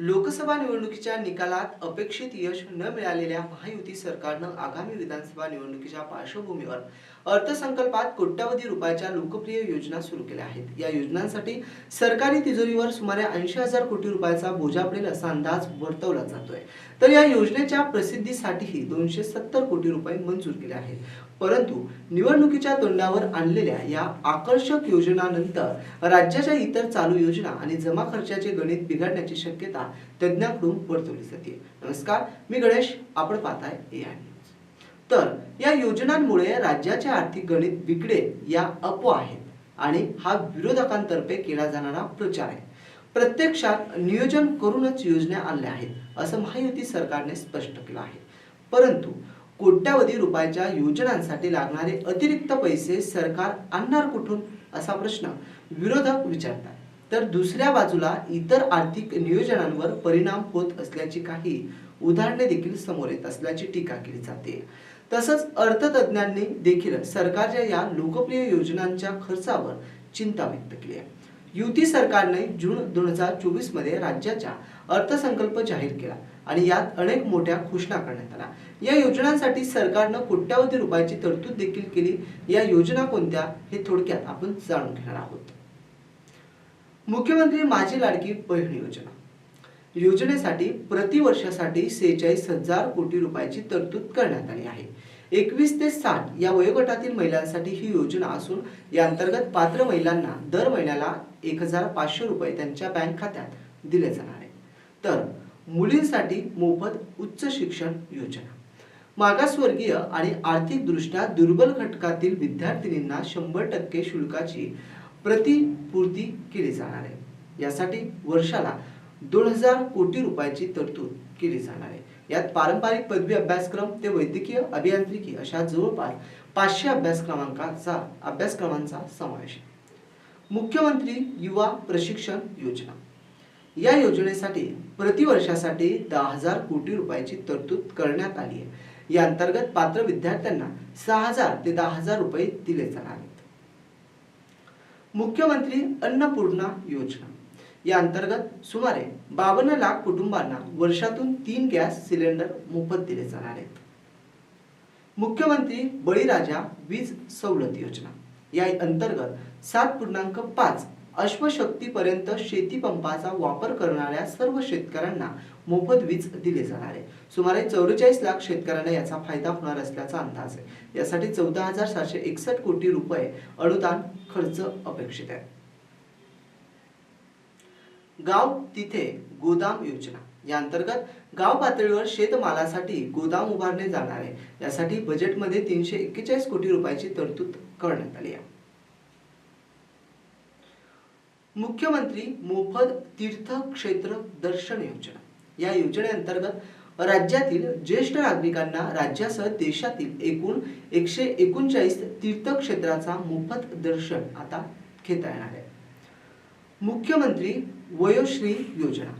लोकसभा निवडणुकीच्या निकालात अपेक्षित यश न मिळालेल्या महायुती सरकारनं आगामी विधानसभा निवडणुकीच्या पार्श्वभूमीवर अर्थसंकल्पात कोट्यवधी रुपयाच्या लोकप्रिय योजना सुरू केल्या आहेत. या योजनांसाठी सरकारी तिजोरीवर सुमारे ऐंशी हजार कोटी रुपयाचा बोजा पडेल असा अंदाज वर्तवला जातोय. तर या योजनेच्या प्रसिद्धीसाठीही दोनशे सत्तर कोटी रुपये मंजूर केले आहेत. परंतु निवडणुकीच्या तोंडावर आणलेल्या या आकर्षक योजनानंतर राज्याच्या इतर चालू योजना आणि जमा खर्चाचे गणित बिघडण्याची शक्यता तज्ज्ञांकडून वर्तवली जाते. नमस्कार मी गणेश आपण पाहताय ए न्यूज तर या योजनांमुळे राज्याचे आर्थिक गणित बिघडेल या अप आहेत आणि हा विरोधकांतर्फे केला जाणारा प्रचार आहे. प्रत्यक्षात नियोजन करूनच योजना आणल्या आहेत असं महायुती सरकारने स्पष्ट केलं आहे. परंतु कोट्यावधी रुपयाच्या योजनांसाठी लागणारे अतिरिक्त पैसे सरकार आणणार कुठून असा प्रश्न विरोधक विचारतात. तर दुसऱ्या बाजूला इतर आर्थिक नियोजनांवर परिणाम होत असल्याची काही उदाहरणे देखील समोर येत असल्याची टीका केली जाते. तसंच अर्थतज्ञांनी देखील सरकारच्या या लोकप्रिय योजनांच्या खर्चावर चिंता व्यक्त केली आहे. युती सरकारने जून दोन हजार चोवीसमध्ये राज्याच्या अर्थसंकल्प जाहीर केला आणि यात अनेक मोठ्या घोषणा करण्यात आल्या. या योजनांसाठी सरकारनं कोट्यावधी रुपयाची तरतूद देखील केली. या योजना कोणत्या हे थोडक्यात आपण जाणून घेणार आहोत. मुख्यमंत्री माझी लाडकी बहीण योजना. योजनेसाठी प्रतिवर्षासाठी सेहेचाळीस हजार कोटी रुपयाची तरतूद करण्यात आली आहे. एकवीस ते साठ या वयोगटातील महिलांसाठी ही योजना असून या अंतर्गत पात्र महिलांना दर महिन्याला एक हजार पाचशे रुपये त्यांच्या बँक खात्यात दिले जाणार आहे. तर मुलींसाठी मोफत उच्च शिक्षण योजना. मागासवर्गीय आणि आर्थिकदृष्ट्या दुर्बल घटकातील विद्यार्थिनींना शंभर टक्के शुल्काची प्रतिपूर्ती केली जाणार आहे. यासाठी वर्षाला दोन हजार कोटी रुपयाची तरतूद केली जाणार आहे. यात पारंपरिक पदवी अभ्यासक्रम ते वैद्यकीय अभियांत्रिकी अशा जवळपास पाचशे अभ्यासक्रमांकाचा अभ्यासक्रमांचा समावेश मुख्यमंत्री युवा प्रशिक्षण योजना. या योजनेसाठी प्रतिवर्षासाठी दहा हजार कोटी रुपयाची तरतूद करण्यात आली आहे. या अंतर्गत पात्र विद्यार्थ्यांना सहा हजार ते दहा हजार रुपये दिले जाणार आहेत. मुख्यमंत्री अन्नपूर्णा योजना. या अंतर्गत सुमारे बावन्न लाख कुटुंबांना वर्षातून तीन गॅस सिलेंडर मोफत दिले जाणार आहेत. मुख्यमंत्री बळीराजा वीज सवलत योजना. या अंतर्गत सात पूर्णांक पाच अश्वशक्तीपर्यंत शेती पंपाचा वापर करणाऱ्या सर्व शेतकऱ्यांना मोफत वीज दिली जाणार आहे. सुमारे चौवेचाळीस लाख शेतकऱ्यांना याचा फायदा होणार असल्याचा अंदाज आहे. यासाठी चौदा हजार सातशे एकसष्ट कोटी रुपये अनुदान खर्च अपेक्षित आहे. गाव तिथे गोदाम योजना. या अंतर्गत गाव पातळीवर शेतमालासाठी गोदाम उभारले जाणार आहे. यासाठी बजेटमध्ये तीनशे एक्केचाळीस कोटी रुपयाची तरतूद करण्यात आली आहे. मुख्यमंत्री मोफत तीर्थक्षेत्र दर्शन योजना. या योजनेअंतर्गत राज्यातील ज्येष्ठ नागरिकांना राज्यासह देशातील एकूण एकशे एकोणचाळीस तीर्थक्षेत्राचा मोफत दर्शन आता घेता येणार आहे. मुख्यमंत्री वयोश्री योजना.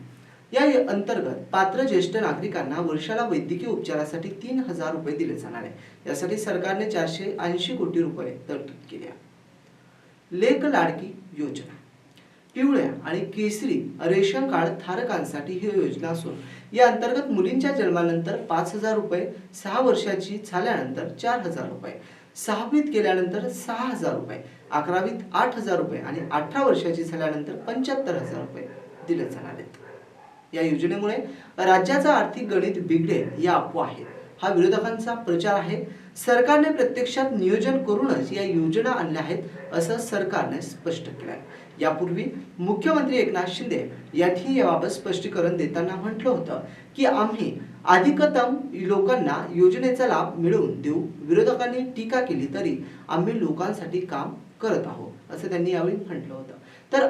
या अंतर्गत पात्र ज्येष्ठ नागरिकांना वर्षाला वैद्यकीय उपचारासाठी तीन हजार रुपये दिले जाणार आहे. यासाठी सरकारने चारशे ऐंशी कोटी रुपये तरतूद केली आहे. लेख लाडकी योजना. पिवळ्या आणि केसरी रेशन कार्ड धारकांसाठी ही योजना असून या अंतर्गत मुलींच्या जन्मानंतर पाच हजार रुपये सहा वर्षाची झाल्यानंतर चार हजार रुपये सहावीत गेल्यानंतर सहा हजार रुपये अकरावीत आठ हजार रुपये आणि अठरा वर्षाची झाल्यानंतर पंच्याहत्तर हजार रुपये दिले जाणार आहेत. या योजनेमुळे राज्याचा आर्थिक गणित बिघडेल या अफवा आहेत. हा विरोधकांचा प्रचार आहे. सरकारने प्रत्यक्षात नियोजन करूनच या योजना आणल्या आहेत असं सरकारने स्पष्ट केलं आहे यापूर्वी मुख्यमंत्री एकनाथ शिंदे यांनी याबाबत स्पष्टीकरण देताना म्हटलं होतं की आम्ही अधिकतम लोकांना योजनेचा लाभ मिळवून देऊ विरोधकांनी टीका केली तरी आम्ही लोकांसाठी काम करत आहोत असं त्यांनी यावेळी म्हटलं होतं. तर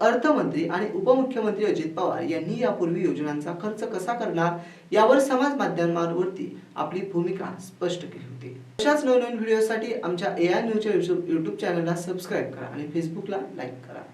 अर्थमंत्री आणि उपमुख्यमंत्री अजित पवार यांनी यापूर्वी योजनांचा खर्च कसा करणार यावर समाज माध्यमांवरती आपली भूमिका स्पष्ट केली होती. अशाच नवनवीन व्हिडिओसाठी आमच्या ए आय न्यूजच्या युट्यूब चॅनलला सबस्क्राईब करा आणि फेसबुकला लाईक करा.